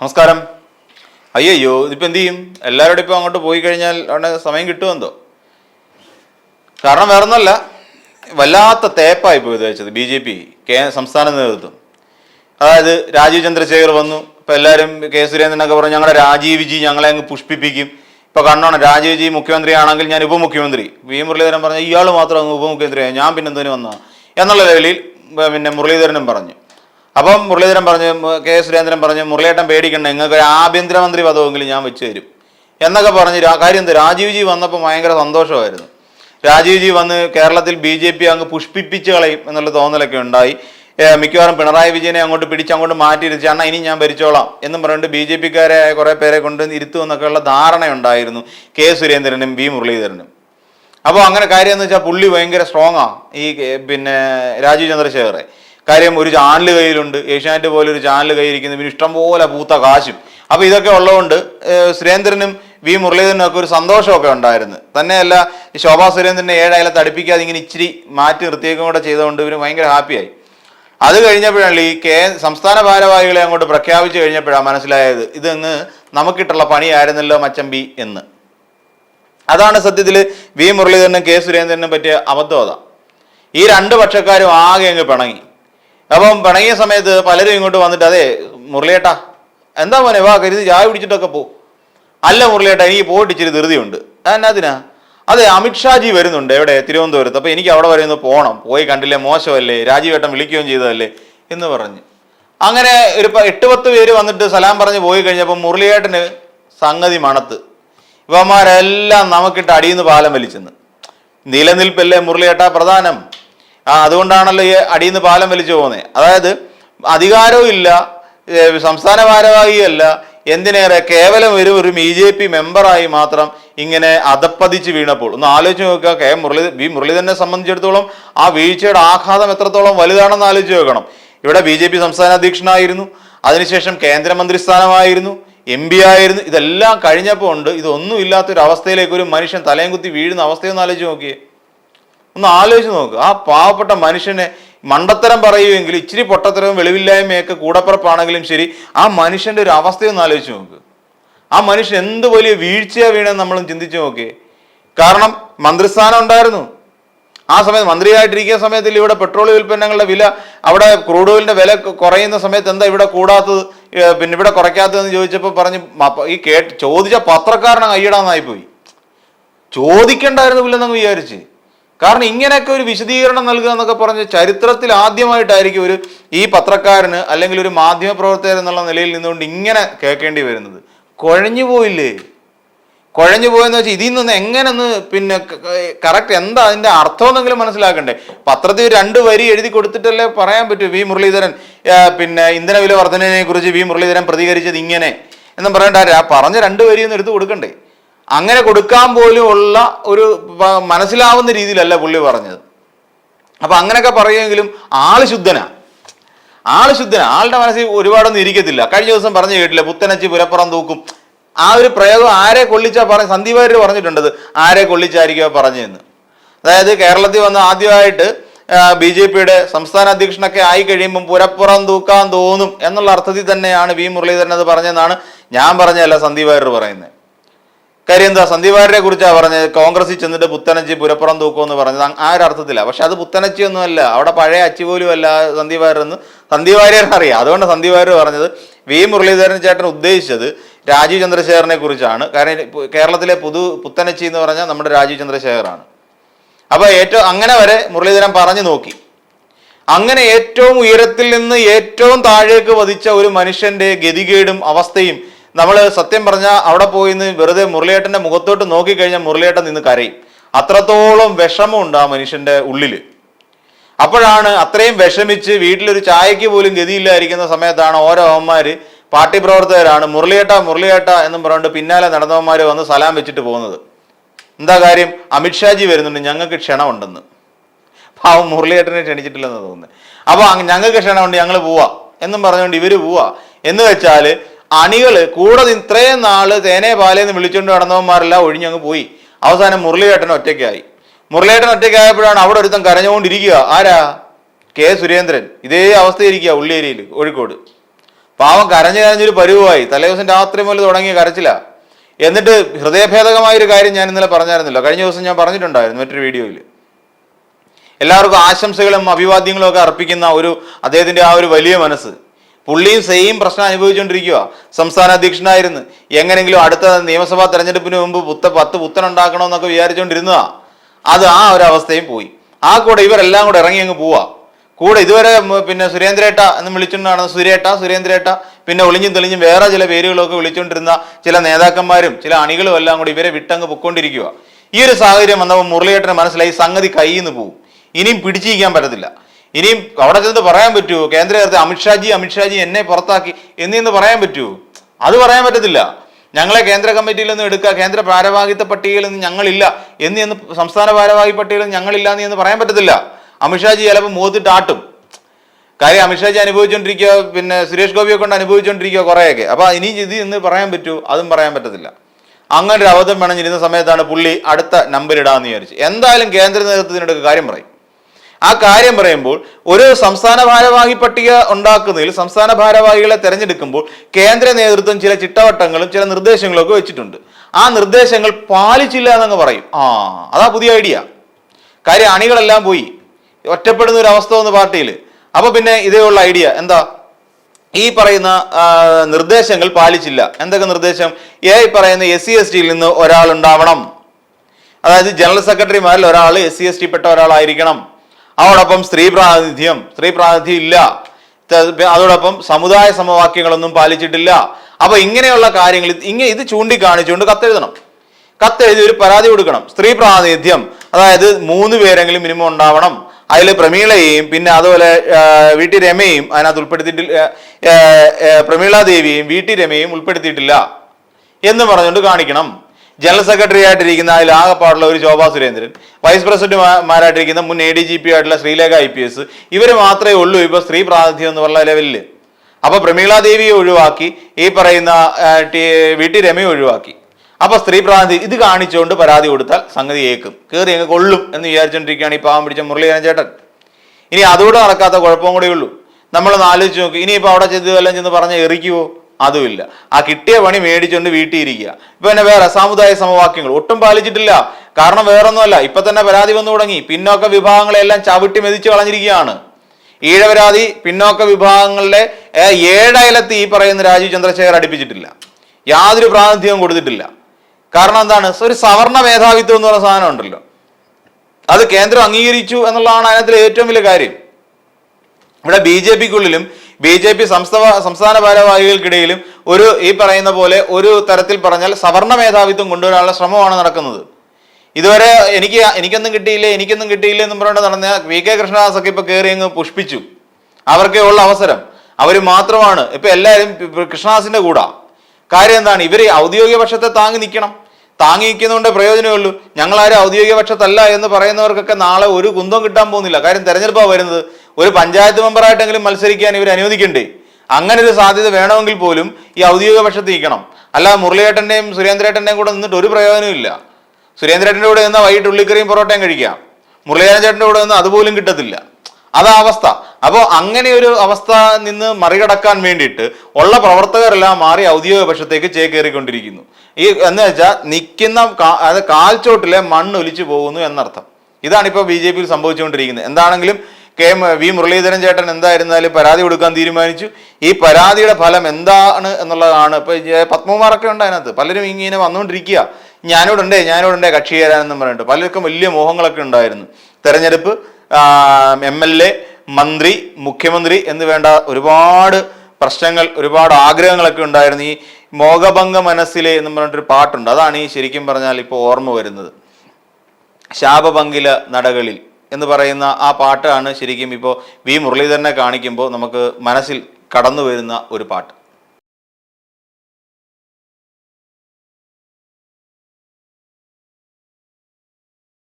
നമസ്കാരം. അയ്യോ ഇതിപ്പോൾ എന്ത് ചെയ്യും? എല്ലാവരോടും ഇപ്പോൾ അങ്ങോട്ട് പോയി കഴിഞ്ഞാൽ അവിടെ സമയം കിട്ടുമെന്തോ കാരണം വേറൊന്നല്ല വല്ലാത്ത തേപ്പായി പോയി വെച്ചത് ബി ജെ പി കേ സംസ്ഥാന നേതൃത്വം. അതായത് രാജീവ് ചന്ദ്രശേഖർ വന്നു ഇപ്പം എല്ലാവരും കെ സുരേന്ദ്രനൊക്കെ പറഞ്ഞു ഞങ്ങളുടെ രാജീവ് ജി ഞങ്ങളെ അങ്ങ് പുഷ്പിപ്പിക്കും. ഇപ്പൊ കണ്ടോണം രാജീവ് ജി മുഖ്യമന്ത്രിയാണെങ്കിൽ ഞാൻ ഉപമുഖ്യമന്ത്രി. വി മുരളീധരൻ പറഞ്ഞു ഇയാൾ മാത്രം അങ്ങ് ഉപമുഖ്യമന്ത്രിയായി ഞാൻ പിന്നെ എന്തിനു വന്ന എന്നുള്ള ലെവലിൽ പിന്നെ മുരളീധരനും പറഞ്ഞു. അപ്പം മുരളീധരൻ പറഞ്ഞു കെ സുരേന്ദ്രൻ പറഞ്ഞു മുരളിയേട്ടൻ പേടിക്കണ്ട നിങ്ങൾക്ക് ഒരു ആഭ്യന്തരമന്ത്രി പദമെങ്കിലും ഞാൻ വെച്ച് തരും. എന്നൊക്കെ പറഞ്ഞ് കാര്യം എന്താ രാജീവ് ജി വന്നപ്പോൾ ഭയങ്കര സന്തോഷമായിരുന്നു. രാജീവ് ജി വന്ന് കേരളത്തിൽ ബി ജെ പി അങ്ങ് പുഷ്പിപ്പിച്ച് കളയും എന്നുള്ള തോന്നലൊക്കെ ഉണ്ടായി. മിക്കവാറും പിണറായി വിജയനെ അങ്ങോട്ട് പിടിച്ച് അങ്ങോട്ട് മാറ്റിയിരുത്തി അണ്ണ ഇനി ഞാൻ ഭരിച്ചോളാം. എന്നും പറഞ്ഞിട്ട് ബി ജെ പിക്കാരെ കുറെ പേരെ കൊണ്ട് ഇരുത്തുമെന്നൊക്കെയുള്ള ധാരണയുണ്ടായിരുന്നു കെ സുരേന്ദ്രനും വി മുരളീധരനും. അപ്പോൾ അങ്ങനെ കാര്യം എന്ന് വെച്ചാൽ പുള്ളി ഭയങ്കര സ്ട്രോങ്ങാണ് ഈ പിന്നെ രാജീവ് ചന്ദ്രശേഖറെ. കാര്യം ഒരു ചാനൽ കയ്യിലുണ്ട് ഏഷ്യാനെറ്റ് പോലെ ഒരു ചാനൽ കയ്യിരിക്കുന്നു പിന്നെ ഇഷ്ടംപോലെ പൂത്ത കാശും. അപ്പോൾ ഇതൊക്കെ ഉള്ളതുകൊണ്ട് സുരേന്ദ്രനും വി മുരളീധരനും ഒക്കെ ഒരു സന്തോഷമൊക്കെ ഉണ്ടായിരുന്നു. തന്നെയല്ല ശോഭാ സുരേന്ദ്രനെ ഏഴായാലും തടിപ്പിക്കാതെ ഇങ്ങനെ ഇച്ചിരി മാറ്റി നിർത്തിയേക്കും കൂടെ ചെയ്തുകൊണ്ട് ഇവർ ഭയങ്കര ഹാപ്പിയായി. അത് കഴിഞ്ഞപ്പോഴാണ് ഈ കേ സംസ്ഥാന ഭാരവാഹികളെ അങ്ങോട്ട് പ്രഖ്യാപിച്ചു കഴിഞ്ഞപ്പോഴാണ് മനസ്സിലായത് ഇതങ്ങ് നമുക്കിട്ടുള്ള പണിയായിരുന്നല്ലോ മച്ചമ്പി എന്ന്. അതാണ് സത്യത്തിൽ വി മുരളീധരനും കെ സുരേന്ദ്രനും പറ്റിയ അബദ്ധം ഈ രണ്ട് പക്ഷക്കാരും ആകെ അങ്ങ് പിണങ്ങി. അപ്പം പിണങ്ങിയ സമയത്ത് പലരും ഇങ്ങോട്ട് വന്നിട്ട് അതെ മുരളിയേട്ടാ എന്താ മോനെ വാ കരുതി ചായ പിടിച്ചിട്ടൊക്കെ പോ. അല്ല മുരളിയേട്ടാ എനിക്ക് പോയിട്ട് ഇച്ചിരി ധൃതിയുണ്ട്. എന്നാതിനാ അതെ അമിത്ഷാജി വരുന്നുണ്ട് എവിടെ? തിരുവനന്തപുരത്ത്. അപ്പൊ എനിക്ക് അവിടെ വരെ ഒന്ന് പോകണം പോയി കണ്ടില്ലേ മോശമല്ലേ? രാജീവേട്ടൻ വിളിക്കുകയും ചെയ്തതല്ലേ? എന്ന് പറഞ്ഞ്. അങ്ങനെ ഒരു എട്ട് പത്ത് പേര് വന്നിട്ട് സലാം പറഞ്ഞ് പോയി കഴിഞ്ഞപ്പോൾ മുരളിയേട്ടന് സംഗതി മണത്ത്. ഇവന്മാരെല്ലാം നമുക്കിട്ട് അടിയിൽ നിന്ന് പാലം വലിച്ചെന്ന്. നിലനിൽപ്പല്ലേ മുരളിയേട്ടാ പ്രധാനം? ആ അതുകൊണ്ടാണല്ലോ ഈ അടിയുന്ന പാലം വലിച്ചു പോകുന്നത്. അതായത് അധികാരവും ഇല്ല സംസ്ഥാന ഭാരവാഹിയല്ല എന്തിനേറെ കേവലം ഒരു ഒരു ബി ജെ പി മെമ്പറായി മാത്രം ഇങ്ങനെ അധപ്പതിച്ച് വീണപ്പോൾ. ഒന്ന് ആലോചിച്ച് നോക്കുക കെ മുരളി ബി മുരളീധരനെ സംബന്ധിച്ചിടത്തോളം ആ വീഴ്ചയുടെ ആഘാതം എത്രത്തോളം വലുതാണെന്ന് ആലോചിച്ച് നോക്കണം. ഇവിടെ ബി ജെ പി സംസ്ഥാന അധ്യക്ഷനായിരുന്നു അതിനുശേഷം കേന്ദ്രമന്ത്രി സ്ഥാനമായിരുന്നു എം പി ആയിരുന്നു ഇതെല്ലാം കഴിഞ്ഞപ്പോൾ ഉണ്ട്. ഇതൊന്നും ഇല്ലാത്തൊരു അവസ്ഥയിലേക്ക് ഒരു മനുഷ്യൻ തലയും കുത്തി വീഴുന്ന അവസ്ഥയൊന്നും ആലോചിച്ച് നോക്കിയേ. ഒന്ന് ആലോചിച്ച് നോക്കുക ആ പാവപ്പെട്ട മനുഷ്യനെ മണ്ടത്തരം പറയുമെങ്കിൽ ഇച്ചിരി പൊട്ടത്തരവും വെളിവില്ലായ്മയൊക്കെ കൂടപ്പുറപ്പാണെങ്കിലും ശരി ആ മനുഷ്യന്റെ ഒരു അവസ്ഥയൊന്ന് ആലോചിച്ച് നോക്ക്. ആ മനുഷ്യൻ എന്ത് വലിയ വീഴ്ചയാ വീണെന്ന് നമ്മൾ ചിന്തിച്ചു നോക്കിയേ കാരണം മന്ത്രിസ്ഥാനം ഉണ്ടായിരുന്നു. ആ സമയത്ത് മന്ത്രിയായിട്ടിരിക്കുന്ന സമയത്തിൽ ഇവിടെ പെട്രോൾ ഉൽപ്പന്നങ്ങളുടെ വില അവിടെ ക്രൂഡ് ഓയിലിന്റെ വില കുറയുന്ന സമയത്ത് എന്താ ഇവിടെ കൂടാത്തത്? പിന്നെ ഇവിടെ കുറയ്ക്കാത്തതെന്ന് ചോദിച്ചപ്പോൾ പറഞ്ഞ് ഈ കേട്ട് ചോദിച്ച പത്രക്കാരനെ കൈയിടാന്നായിപ്പോയി ചോദിക്കണ്ടായിരുന്നു ഇല്ലെന്നങ്ങ് വിചാരിച്ച്. കാരണം ഇങ്ങനെയൊക്കെ ഒരു വിശദീകരണം നൽകുക എന്നൊക്കെ പറഞ്ഞ് ചരിത്രത്തിൽ ആദ്യമായിട്ടായിരിക്കും ഒരു ഈ പത്രക്കാരന് അല്ലെങ്കിൽ ഒരു മാധ്യമ പ്രവർത്തകർ എന്നുള്ള നിലയിൽ നിന്നുകൊണ്ട് ഇങ്ങനെ കേൾക്കേണ്ടി വരുന്നത്. കുഴഞ്ഞു പോയില്ലേ? കുഴഞ്ഞു പോയെന്ന് വെച്ചാൽ ഇതിൽ നിന്ന് എങ്ങനെ ഒന്ന് പിന്നെ കറക്റ്റ് എന്താ അതിന്റെ അർത്ഥം എന്നെങ്കിലും മനസ്സിലാക്കണ്ടേ? പത്രത്തിൽ രണ്ട് വരി എഴുതി കൊടുത്തിട്ടല്ലേ പറയാൻ പറ്റൂ. വി മുരളീധരൻ പിന്നെ ഇന്ധന വില വർധനയെ കുറിച്ച് വി മുരളീധരൻ പ്രതികരിച്ചത് ഇങ്ങനെ. എന്നും പറയണ്ട ആ പറഞ്ഞ രണ്ട് വരി ഒന്ന് എടുത്ത് കൊടുക്കണ്ടേ? അങ്ങനെ കൊടുക്കാൻ പോലും ഉള്ള ഒരു മനസ്സിലാവുന്ന രീതിയിലല്ല പുള്ളി പറഞ്ഞത്. അപ്പൊ അങ്ങനെയൊക്കെ പറയുമെങ്കിലും ആൾ ശുദ്ധനാ. ആൾ ശുദ്ധനാ. ആളുടെ മനസ്സിൽ ഒരുപാടൊന്നും ഇരിക്കത്തില്ല. കഴിഞ്ഞ ദിവസം പറഞ്ഞു കേട്ടില്ല പുത്തനച്ചി പുരപ്പുറം തൂക്കും. ആ ഒരു പ്രയോഗം ആരെ കൊള്ളിച്ചാ പറഞ്ഞ സന്ദീപ് വാര്യർ പറഞ്ഞിട്ടുണ്ടത്? ആരെ കൊള്ളിച്ചായിരിക്കുമോ പറഞ്ഞതെന്ന്. അതായത് കേരളത്തിൽ വന്ന് ആദ്യമായിട്ട് ബി ജെ പിയുടെ സംസ്ഥാന അധ്യക്ഷനൊക്കെ ആയി കഴിയുമ്പം പുരപ്പുറം തൂക്കാൻ തോന്നും എന്നുള്ള അർത്ഥത്തിൽ തന്നെയാണ് വി മുരളീധരൻ അത് പറഞ്ഞതെന്നാണ് ഞാൻ പറഞ്ഞതല്ല സന്ദീപ് വാര്യർ പറയുന്നത്. കാര്യം എന്താ? സന്ദീപ് വാര്യരെ കുറിച്ചാണ് പറഞ്ഞത്. കോൺഗ്രസിൽ ചെന്നിട്ട് പുത്തനച്ചി പുരപ്പുറം തൂക്കുമെന്ന് പറഞ്ഞത്. അങ് ആ ഒരു അർത്ഥത്തിലാണ് പക്ഷെ അത് പുത്തനച്ചി ഒന്നുമല്ല അവിടെ പഴയ അച്ചി പോലും അല്ല സന്ദീപ് വാര്യർ എന്ന് സന്ദീപ് വാര്യർ അറിയാം. അതുകൊണ്ട് സന്ദീപ് വാര്യർ പറഞ്ഞത് വി. മുരളീധരൻ ചേട്ടൻ ഉദ്ദേശിച്ചത് രാജീവ് ചന്ദ്രശേഖരനെ കുറിച്ചാണ്. കാരണം കേരളത്തിലെ പുതു പുത്തനച്ചി എന്ന് പറഞ്ഞാൽ നമ്മുടെ രാജീവ് ചന്ദ്രശേഖറാണ് അപ്പൊ ഏറ്റവും അങ്ങനെ വരെ മുരളീധരൻ പറഞ്ഞു നോക്കി. അങ്ങനെ ഏറ്റവും ഉയരത്തിൽ നിന്ന് ഏറ്റവും താഴേക്ക് വധിച്ച ഒരു മനുഷ്യന്റെ ഗതികേടും അവസ്ഥയും നമ്മൾ സത്യം പറഞ്ഞാൽ അവിടെ പോയി നിന്ന് വെറുതെ മുരളിയേട്ടന്റെ മുഖത്തോട്ട് നോക്കിക്കഴിഞ്ഞാൽ മുരളിയേട്ടൻ നിന്ന് കരയും. അത്രത്തോളം വിഷമമുണ്ട് ആ മനുഷ്യന്റെ ഉള്ളിൽ അപ്പോഴാണ് അത്രയും വിഷമിച്ച് വീട്ടിലൊരു ചായക്ക് പോലും ഗതിയില്ലായിരിക്കുന്ന സമയത്താണ് ഓരോ അവന്മാർ പാർട്ടി പ്രവർത്തകരാണ് മുരളിയേട്ട മുരളിയേട്ട എന്നും പറഞ്ഞുകൊണ്ട് പിന്നാലെ നടന്നവന്മാർ വന്ന് സലാം വെച്ചിട്ട് പോകുന്നത്. എന്താ കാര്യം? അമിത്ഷാജി വരുന്നുണ്ട് ഞങ്ങൾക്ക് ക്ഷണമുണ്ടെന്ന്. പാവം മുരളിയേട്ടനെ ക്ഷണിച്ചിട്ടില്ലെന്ന് തോന്നുന്നത് അപ്പോൾ ഞങ്ങൾക്ക് ക്ഷണമുണ്ട് ഞങ്ങൾ പോവാ എന്നും പറഞ്ഞുകൊണ്ട് ഇവർ പോവാ. എന്ന് വെച്ചാൽ അണികൾ കൂടെ ഇത്രയും നാൾ തേനെ പാലേന്ന് വിളിച്ചുകൊണ്ട് നടന്നവന്മാരെല്ലാം ഒഴിഞ്ഞങ്ങ് പോയി. അവസാനം മുരളിയേട്ടൻ ഒറ്റയ്ക്കായി. മുരളിയേട്ടൻ ഒറ്റയ്ക്കായപ്പോഴാണ് അവിടെ ഒരുത്തം കരഞ്ഞുകൊണ്ടിരിക്കുക. ആരാ? കെ സുരേന്ദ്രൻ. ഇതേ അവസ്ഥയിരിക്കുക ഉള്ളിയേരിയിൽ കോഴിക്കോട്. പാവം കരഞ്ഞു കരഞ്ഞൊരു പരുവായി തലേദിവസം രാത്രി മുതൽ തുടങ്ങി കരച്ചില്ല എന്നിട്ട് ഹൃദയഭേദകമായ ഒരു കാര്യം ഞാൻ ഇന്നലെ പറഞ്ഞായിരുന്നല്ലോ. കഴിഞ്ഞ ദിവസം ഞാൻ പറഞ്ഞിട്ടുണ്ടായിരുന്നു മറ്റൊരു വീഡിയോയിൽ എല്ലാവർക്കും ആശംസകളും അഭിവാദ്യങ്ങളും ഒക്കെ അർപ്പിക്കുന്ന ഒരു അദ്ദേഹത്തിന്റെ ആ ഒരു വലിയ മനസ്സ്. പുള്ളിയും സെയിം പ്രശ്നം അനുഭവിച്ചുകൊണ്ടിരിക്കുക സംസ്ഥാന അധ്യക്ഷനായിരുന്നു. എങ്ങനെങ്കിലും അടുത്ത നിയമസഭാ തെരഞ്ഞെടുപ്പിന് മുമ്പ് പുത്ത പത്ത് പുത്തൻ ഉണ്ടാക്കണമെന്നൊക്കെ വിചാരിച്ചുകൊണ്ടിരുന്നതാ അത് ആ ഒരു അവസ്ഥയും പോയി. ആ കൂടെ ഇവരെല്ലാം കൂടെ ഇറങ്ങി അങ്ങ് പോവാ. കൂടെ ഇതുവരെ പിന്നെ സുരേന്ദ്രേട്ട എന്ന് വിളിച്ചുകൊണ്ടാണ് സുരേട്ട സുരേന്ദ്രേട്ട പിന്നെ ഒളിഞ്ഞും തെളിഞ്ഞും വേറെ ചില പേരുകളൊക്കെ വിളിച്ചുകൊണ്ടിരുന്ന ചില നേതാക്കന്മാരും ചില അണികളും എല്ലാം കൂടി ഇവരെ വിട്ടങ്ങ് പൊക്കോണ്ടിരിക്കുക ഈ ഒരു സാഹചര്യം വന്നപ്പോൾ മുരളിയേട്ടന് മനസ്സിലായി സംഗതി കയ്യിൽ നിന്ന് പോവും. ഇനിയും പിടിച്ചിരിക്കാൻ പറ്റത്തില്ല. ഇനിയും അവിടെ ചെന്നിട്ട് പറയാൻ പറ്റുമോ കേന്ദ്ര നേതൃത്വം അമിത്ഷാജി അമിത്ഷാജി എന്നെ പുറത്താക്കി. എന്നിന്ന് പറയാൻ പറ്റുമോ അത് പറയാൻ പറ്റത്തില്ല. ഞങ്ങളെ കേന്ദ്ര കമ്മിറ്റിയിൽ നിന്ന് എടുക്കുക കേന്ദ്ര ഭാരവാഹിത്വ പട്ടികയിൽ നിന്ന് ഞങ്ങളില്ല. എന്ന് എന്ന് സംസ്ഥാന ഭാരവാഹി പട്ടികയിൽ നിന്ന് ഞങ്ങളില്ല എന്ന് പറയാൻ പറ്റത്തില്ല. അമിത്ഷാജി ചിലപ്പോൾ മുഖത്തിട്ട് ആട്ടും. കാര്യം അമിത്ഷാജി അനുഭവിച്ചുകൊണ്ടിരിക്കുക പിന്നെ സുരേഷ് ഗോപിയെ കൊണ്ട് അനുഭവിച്ചുകൊണ്ടിരിക്കുക കുറേയൊക്കെ. അപ്പൊ ഇനി ഇത് ഇന്ന് പറയാൻ പറ്റുമോ അതും പറയാൻ പറ്റത്തില്ല. അങ്ങനെ ഒരു അവധം വേണമെന്നിരുന്ന സമയത്താണ് പുള്ളി അടുത്ത നമ്പർ ഇടാന്ന് വിചാരിച്ചു. എന്തായാലും കേന്ദ്ര നേതൃത്വത്തിനോട് കാര്യം പറയും. ആ കാര്യം പറയുമ്പോൾ ഒരു സംസ്ഥാന ഭാരവാഹി പട്ടിക ഉണ്ടാക്കുന്നതിൽ സംസ്ഥാന ഭാരവാഹികളെ തെരഞ്ഞെടുക്കുമ്പോൾ കേന്ദ്ര നേതൃത്വം ചില ചിട്ടവട്ടങ്ങളും ചില നിർദ്ദേശങ്ങളും ഒക്കെ വെച്ചിട്ടുണ്ട്. ആ നിർദ്ദേശങ്ങൾ പാലിച്ചില്ല എന്നങ്ങ് പറയും. ആ അതാ പുതിയ ഐഡിയ. കാര്യം അണികളെല്ലാം പോയി. ഒറ്റപ്പെടുന്ന ഒരു അവസ്ഥ വന്ന് പാർട്ടിയിൽ. അപ്പൊ പിന്നെ ഇതേ ഉള്ള ഐഡിയ. എന്താ? ഈ പറയുന്ന നിർദ്ദേശങ്ങൾ പാലിച്ചില്ല. എന്തൊക്കെ നിർദ്ദേശം? ഏ പറയുന്ന എസ് സി എസ് ടിയിൽ നിന്ന് ഒരാൾ ഉണ്ടാവണം അതായത് ജനറൽ സെക്രട്ടറിമാരിൽ ഒരാൾ എസ് സി എസ് ടി പെട്ട ഒരാളായിരിക്കണം. അതോടൊപ്പം സ്ത്രീ പ്രാതിനിധ്യം. സ്ത്രീ പ്രാതിനിധ്യം ഇല്ല. അതോടൊപ്പം സമുദായ സമവാക്യങ്ങളൊന്നും പാലിച്ചിട്ടില്ല. അപ്പൊ ഇങ്ങനെയുള്ള കാര്യങ്ങൾ ഇങ്ങനെ ഇത് ചൂണ്ടിക്കാണിച്ചുകൊണ്ട് കത്തെഴുതണം. കത്തെഴുതി ഒരു പരാതി കൊടുക്കണം. സ്ത്രീ പ്രാതിനിധ്യം അതായത് മൂന്ന് പേരെങ്കിലും മിനിമം ഉണ്ടാവണം. അതിൽ പ്രമീളയെയും പിന്നെ അതുപോലെ വീട്ടി രമയും അതിനകത്ത് ഉൾപ്പെടുത്തിയിട്ടില്ല പ്രമീള ദേവിയെയും വി രമയും ഉൾപ്പെടുത്തിയിട്ടില്ല എന്ന് പറഞ്ഞുകൊണ്ട് കാണിക്കണം. ജനറൽ സെക്രട്ടറി ആയിട്ടിരിക്കുന്ന അതിൽ ആകെപ്പാടുള്ള ഒരു ശോഭാ സുരേന്ദ്രൻ വൈസ് പ്രസിഡന്റുമാരായിട്ടിരിക്കുന്ന മുൻ എ ഡി ജി പി ആയിട്ടുള്ള ശ്രീലേഖ ഐ പി എസ് ഇവർ മാത്രമേ ഉള്ളൂ ഇപ്പോൾ സ്ത്രീ പ്രാതിനിധ്യം എന്ന് പറഞ്ഞ ലെവലിൽ അപ്പോൾ പ്രമീള ദേവിയെ ഒഴിവാക്കി ഈ പറയുന്ന വി ടി രമയെ ഒഴിവാക്കി. അപ്പോൾ സ്ത്രീ പ്രാതിനിധ്യം ഇത് കാണിച്ചുകൊണ്ട് പരാതി കൊടുത്താൽ സംഗതി ഏക്കും. കയറി അങ്ങ് കൊള്ളും എന്ന് വിചാരിച്ചുകൊണ്ടിരിക്കുകയാണ് ഈ പാവം പിടിച്ച മുരളീധരൻ ചേട്ടൻ. ഇനി അതുകൂടെ നടക്കാത്ത കുഴപ്പം കൂടെ ഉള്ളൂ. നമ്മളൊന്ന് ആലോചിച്ച് നോക്കി ഇനിയിപ്പോൾ അവിടെ ചെന്ന് വല്ലതും ചെന്ന് പറഞ്ഞ് എറിക്കുവോ? അതുമില്ല. ആ കിട്ടിയ പണി മേടിച്ചുകൊണ്ട് വീട്ടിയിരിക്കുക ഇപ്പൊ പിന്നെ വേറെ സാമുദായ സമവാക്യങ്ങൾ. ഒട്ടും പാലിച്ചിട്ടില്ല. കാരണം വേറൊന്നുമല്ല. ഇപ്പൊ തന്നെ പരാതി വന്നു തുടങ്ങി. പിന്നോക്ക വിഭാഗങ്ങളെല്ലാം ചവിട്ടി മെതിച്ചു കളഞ്ഞിരിക്കുകയാണ്. ഈഴവരാതി പിന്നോക്ക വിഭാഗങ്ങളുടെ ഏഴയലത്ത് ഈ പറയുന്ന രാജീവ് ചന്ദ്രശേഖർ അടുപ്പിച്ചിട്ടില്ല. യാതൊരു പ്രാതിനിധ്യവും കൊടുത്തിട്ടില്ല. കാരണം എന്താണ്? ഒരു സവർണ മേധാവിത്വം എന്ന് പറയുന്ന സാധനം ഉണ്ടല്ലോ. അത് കേന്ദ്രം അംഗീകരിച്ചു എന്നുള്ളതാണ് അതിനകത്തിലെ ഏറ്റവും വലിയ കാര്യം. ഇവിടെ ബി ജെ പിക്കുള്ളിലും ബി ജെ പി സംസ്ഥാന സംസ്ഥാന ഭാരവാഹികൾക്കിടയിലും ഒരു ഈ പറയുന്ന പോലെ ഒരു തരത്തിൽ പറഞ്ഞാൽ സവർണ മേധാവിത്വം കൊണ്ടുവരാനുള്ള ശ്രമമാണ് നടക്കുന്നത്. ഇതുവരെ എനിക്ക് എനിക്കൊന്നും കിട്ടിയില്ലേ എനിക്കൊന്നും കിട്ടിയില്ല എന്നും പറഞ്ഞിട്ട് നടന്ന വി കെ കൃഷ്ണദാസൊക്കെ ഇപ്പൊ കയറി അങ്ങ് പുഷ്പിച്ചു. അവർക്കേ ഉള്ള അവസരം. അവർ മാത്രമാണ്. ഇപ്പൊ എല്ലാവരും കൃഷ്ണദാസിന്റെ കൂടാ. കാര്യം എന്താണ്? ഇവർ ഔദ്യോഗിക പക്ഷത്തെ താങ്ങി നിൽക്കണം. താങ്ങി പ്രയോജനമുള്ളൂ ഞങ്ങളാരും ഔദ്യോഗിക പക്ഷത്തല്ല എന്ന് പറയുന്നവർക്കൊക്കെ നാളെ ഒരു കുന്തം കിട്ടാൻ പോകുന്നില്ല. കാര്യം തെരഞ്ഞെടുപ്പാണ് വരുന്നത്. ഒരു പഞ്ചായത്ത് മെമ്പറായിട്ടെങ്കിലും മത്സരിക്കാൻ ഇവർ അനുവദിക്കണ്ടേ? അങ്ങനെ ഒരു സാധ്യത വേണമെങ്കിൽ പോലും ഈ ഔദ്യോഗിക പക്ഷത്ത് നിൽക്കണം. അല്ല മുരളിയേട്ടന്റെയും സുരേന്ദ്രേട്ടന്റെയും കൂടെ നിന്നിട്ട് ഒരു പ്രയോജനവും ഇല്ല. സുരേന്ദ്രേട്ടന്റെ കൂടെ നിന്ന് വൈകിട്ട് ഉള്ളിക്കറിയും പൊറോട്ടയും കഴിക്കാം. മുരളീധരൻ ചേട്ടന്റെ കൂടെ നിന്ന് അതുപോലും കിട്ടത്തില്ല. അതാ അവസ്ഥ. അപ്പോൾ അങ്ങനെ ഒരു അവസ്ഥ നിന്ന് മറികടക്കാൻ വേണ്ടിയിട്ട് ഉള്ള പ്രവർത്തകരെല്ലാം മാറി ഔദ്യോഗിക പക്ഷത്തേക്ക് ചേക്കേറിക്കൊണ്ടിരിക്കുന്നു ഈ എന്ന് വെച്ചാൽ നിൽക്കുന്ന അതായത് അത് കാൽച്ചോട്ടിലെ മണ്ണ് ഒലിച്ചു പോകുന്നു എന്നർത്ഥം. ഇതാണ് ഇപ്പോൾ ബി ജെ പിയിൽ സംഭവിച്ചുകൊണ്ടിരിക്കുന്നത്. എന്താണെങ്കിലും കെ വി മുരളീധരൻ ചേട്ടൻ എന്തായിരുന്നാലും പരാതി കൊടുക്കാൻ തീരുമാനിച്ചു. ഈ പരാതിയുടെ ഫലം എന്താണ് എന്നുള്ളതാണ്. ഇപ്പൊ ഈ പത്മകുമാറൊക്കെ ഉണ്ട് അതിനകത്ത്. പലരും ഇങ്ങനെ വന്നുകൊണ്ടിരിക്കുക. ഞാനോടുണ്ടേ ഞാനോടുണ്ടേ കക്ഷി ചേരാനെന്നും പറഞ്ഞിട്ട്. പലർക്കും വലിയ മോഹങ്ങളൊക്കെ ഉണ്ടായിരുന്നു. തെരഞ്ഞെടുപ്പ് എം എൽ എ മന്ത്രി മുഖ്യമന്ത്രി എന്ന് വേണ്ട ഒരുപാട് പ്രശ്നങ്ങൾ ഒരുപാട് ആഗ്രഹങ്ങളൊക്കെ ഉണ്ടായിരുന്നു. ഈ മോഹഭംഗ മനസ്സിലെ എന്ന് പറഞ്ഞിട്ടൊരു പാട്ടുണ്ട്. അതാണ് ഈ ശരിക്കും പറഞ്ഞാൽ ഇപ്പോൾ ഓർമ്മ വരുന്നത്. ശാപഭംഗില നടകളിൽ എന്ന് പറയുന്ന ആ പാട്ടാണ് ശരിക്കും ഇപ്പോൾ വി മുരളീധരനെ കാണിക്കുമ്പോൾ നമുക്ക് മനസ്സിൽ കടന്നു വരുന്ന ഒരു പാട്ട്.